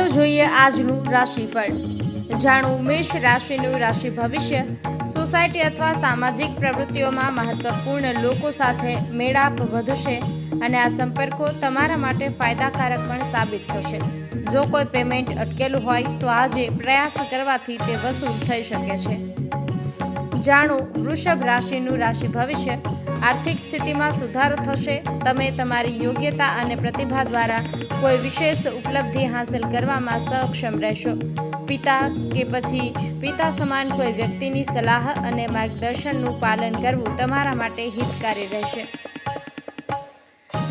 ચાલો જોઈએ આજનું રાશિફળ. જાણો મેષ રાશિનું રાશિ ભવિષ્ય, સોસાયટી અથવા સામાજિક પ્રવૃત્તિઓમાં મહત્વપૂર્ણ લોકો સાથે મેળાપ વધશે અને આ સંપર્કો તમારા માટે ફાયદાકારક પણ સાબિત થશે. જો કોઈ પેમેન્ટ અટકેલું હોય, તો આજે પ્રયાસ કરવાથી તે વસૂલ થઈ શકે છે. જાણો વૃષભ રાશિનું રાશિ ભવિષ્ય આર્થિક સ્થિતિમાં સુધારો થશે, તમે તમારી યોગ્યતા અને પ્રતિભા દ્વારા કોઈ વિશેષ ઉપલબ્ધિ હાંસલ કરવામાં સક્ષમ રહેશો. પિતા કે પછી પિતા સમાન કોઈ વ્યક્તિની સલાહ અને માર્ગદર્શનનું પાલન કરવું તમારા માટે હિતકારી રહેશે.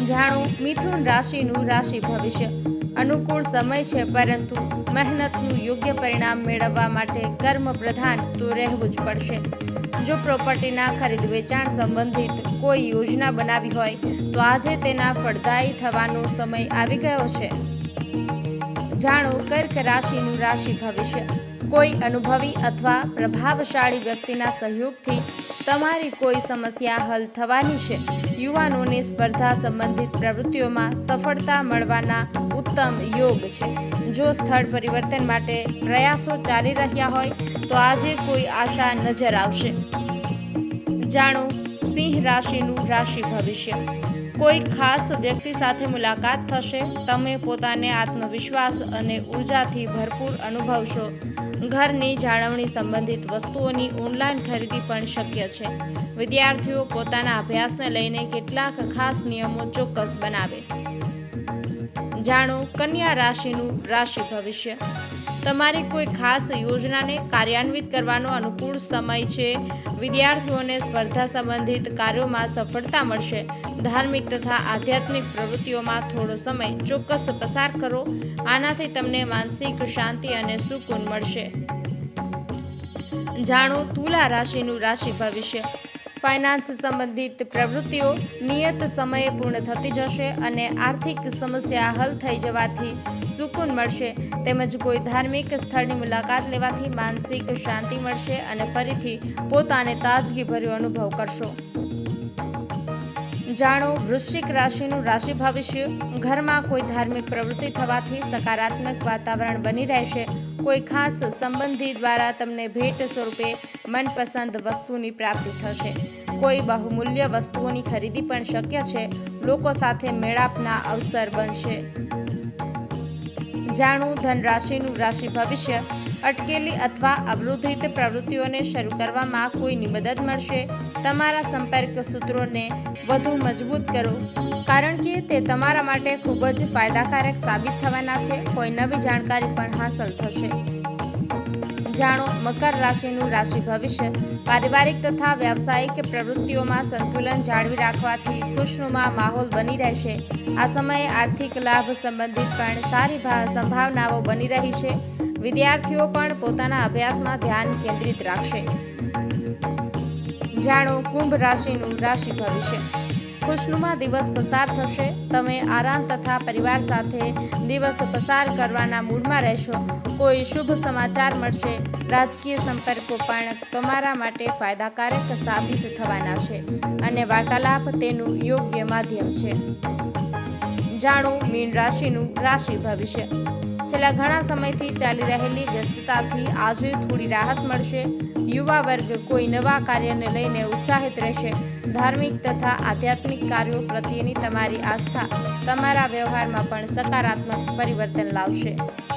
જાણો, મિથુન રાશિનું રાશિ ભવિષ્ય. અનુકૂળ સમય છે, પરંતુ મહેનતનું યોગ્ય પરિણામ મેળવવા માટે કર્મ પ્રધાન તો રહેવું જ પડશે. જો પ્રોપર્ટીના ખરીદ વેચાણ સંબંધિત કોઈ યોજના બનાવી હોય, તો આજે તેના ફળદાયી થવાનો સમય આવી ગયો છે. જાણો, કર્ક રાશિનું રાશિ ભવિષ્ય. કોઈ અનુભવી અથવા પ્રભાવશાળી વ્યક્તિના સહયોગથી તમારી કોઈ સમસ્યા હલ થવાની છે. યુવાનોને સ્પર્ધા સંબંધિત પ્રવૃત્તિઓમાં સફળતા મળવાના ઉત્તમ યોગ છે. જો સ્થળ પરિવર્તન માટે પ્રયાસો ચાલી રહ્યા હોય, તો આજે કોઈ આશા નજર આવશે. જાણો, સિંહ રાશિનું રાશિ ભવિષ્ય. કોઈ ખાસ વ્યક્તિ સાથે મુલાકાત થશે, તમે પોતાને આત્મવિશ્વાસ અને ઉર્જાથી ભરપૂર અનુભવશો. ઘરની જાળવણી સંબંધિત વસ્તુઓની ઓનલાઈન ખરીદી પણ શક્ય છે. વિદ્યાર્થીઓ પોતાના અભ્યાસને લઈને કેટલાક ખાસ નિયમો ચોક્કસ બનાવે. જાણો, કન્યા રાશિનું રાશિ ભવિષ્ય. તમારી કોઈ ખાસ યોજનાને કાર્યાન્વિત કરવાનો અનુકૂળ સમય છે? વિદ્યાર્થીઓને સ્પર્ધા સંબંધિત કાર્યોમાં સફળતા મળશે. ધાર્મિક તથા આધ્યાત્મિક પ્રવૃત્તિઓમાં થોડો સમય ચોક્કસ પસાર કરો. આનાથી તમને માનસિક શાંતિ અને સુકૂન મળશે. જાણો તુલા રાશિનું રાશિ ભવિષ્ય. ફાઇનાન્સ સંબંધિત પ્રવૃત્તિઓ નિયત સમયે પૂર્ણ થતી જશે અને આર્થિક સમસ્યા હલ થઈ જવાથી સુકૂન મળશે. તેમજ કોઈ ધાર્મિક સ્થળની મુલાકાત લેવાથી માનસિક શાંતિ મળશે અને ફરીથી પોતાને તાજગીભર્યો અનુભવ કરશો. જાણો, વૃશ્ચિક રાશિનું રાશિ ભવિષ્ય. ઘરમાં કોઈ ધાર્મિક પ્રવૃત્તિ થવાથી સકારાત્મક વાતાવરણ બની રહેશે. કોઈ ખાસ સંબંધી દ્વારા તમને ભેટ સ્વરૂપે મનપસંદ વસ્તુની પ્રાપ્તિ થશે. કોઈ બહુમૂલ્ય વસ્તુઓની ખરીદી પણ શક્ય છે. લોકો સાથે મેળાપના અવસર બનશે. જાણું ધન રાશિનું રાશિ ભવિષ્ય. અટકેલી અથવા અવરોધિત પ્રવૃત્તિઓને શરૂ કરવામાં કોઈની મદદ મળશે? તમારા સંપર્ક સૂત્રોને વધુ મજબૂત કરો, કારણ કે તે તમારા માટે ખૂબ જ ફાયદાકારક સાબિત થવાના છે. કોઈ નવી જાણકારી પણ હાંસલ થશે. જાણો મકર રાશિનું રાશિ ભવિષ્ય, પારિવારિક તથા વ્યાવસાયિક પ્રવૃત્તિઓમાં સંતુલન જાળવી રાખવાથી ખુશનુમા માહોલ બની રહેશે. આ સમયે આર્થિક લાભ સંબંધિત પણ સારી સંભાવનાઓ બની રહી છે. વિદ્યાર્થીઓ પણ પોતાના અભ્યાસમાં ધ્યાન કેન્દ્રિત રાખશે. જાણો કુંભ રાશિનું રાશિ ભવિષ્ય. ખુશનુમા દિવસ પસાર થશે. તમે આરામ તથા પરિવાર સાથે દિવસ પસાર કરવાના મૂડમાં રહેશો. કોઈ શુભ સમાચાર મળશે. રાજકીય સંપર્કો પણ તમારા માટે ફાયદાકારક સાબિત થવાના છે અને વાર્તાલાપ તેનું યોગ્ય માધ્યમ છે. જાણો મીન રાશિનું રાશિ ભવિષ્ય. છેલ્લા ઘણા સમયથી ચાલી રહેલી વ્યસ્તતાથી આજે થોડી રાહત મળશે. યુવા વર્ગ કોઈ નવા કાર્યને લઈને ઉત્સાહિત રહેશે. ધાર્મિક તથા આધ્યાત્મિક કાર્યો પ્રત્યેની તમારી આસ્થા તમારા વ્યવહારમાં પણ સકારાત્મક પરિવર્તન લાવશે.